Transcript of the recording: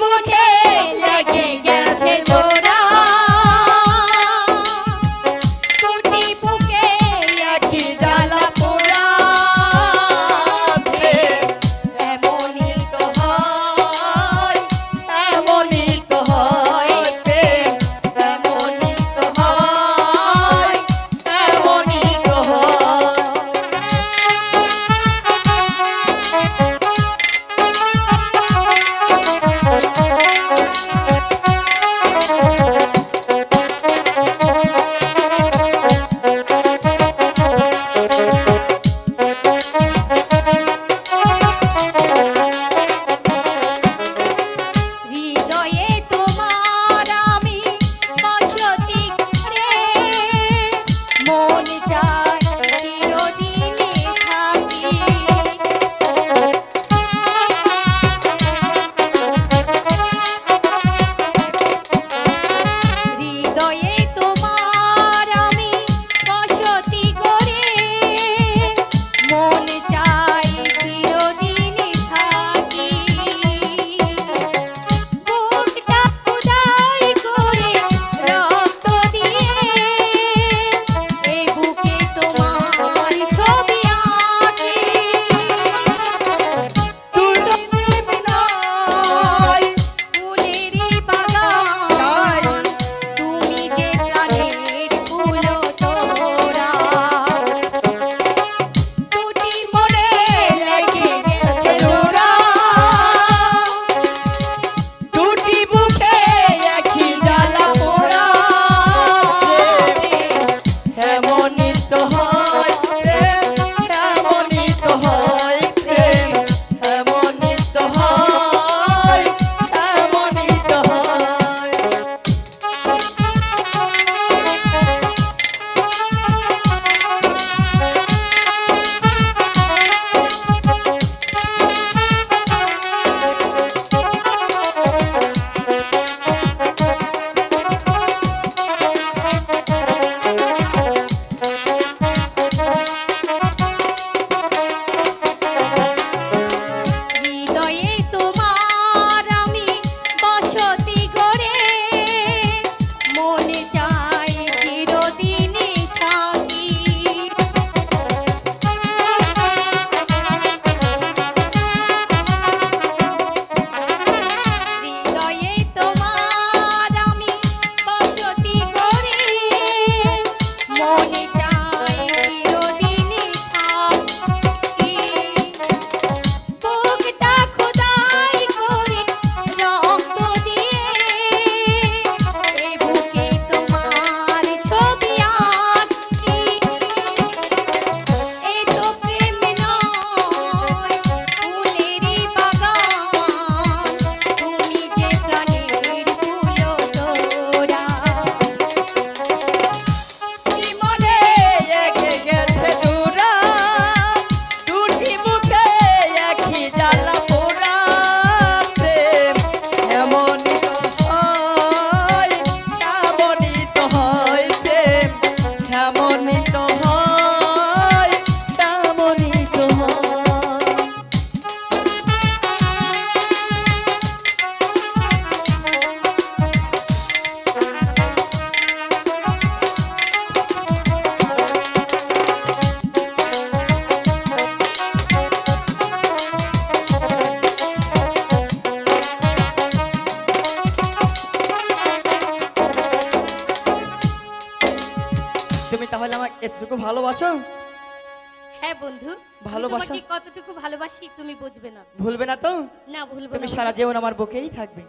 বুঝে লাগে এতটুকু ভালোবাসো? হ্যাঁ বন্ধু ভালোবাসা? কতটুকু ভালোবাসি তুমি বুঝবে না। ভুলবে না তো? না ভুলবে তুমি সারা জীবন আমার বুকেই থাকবে।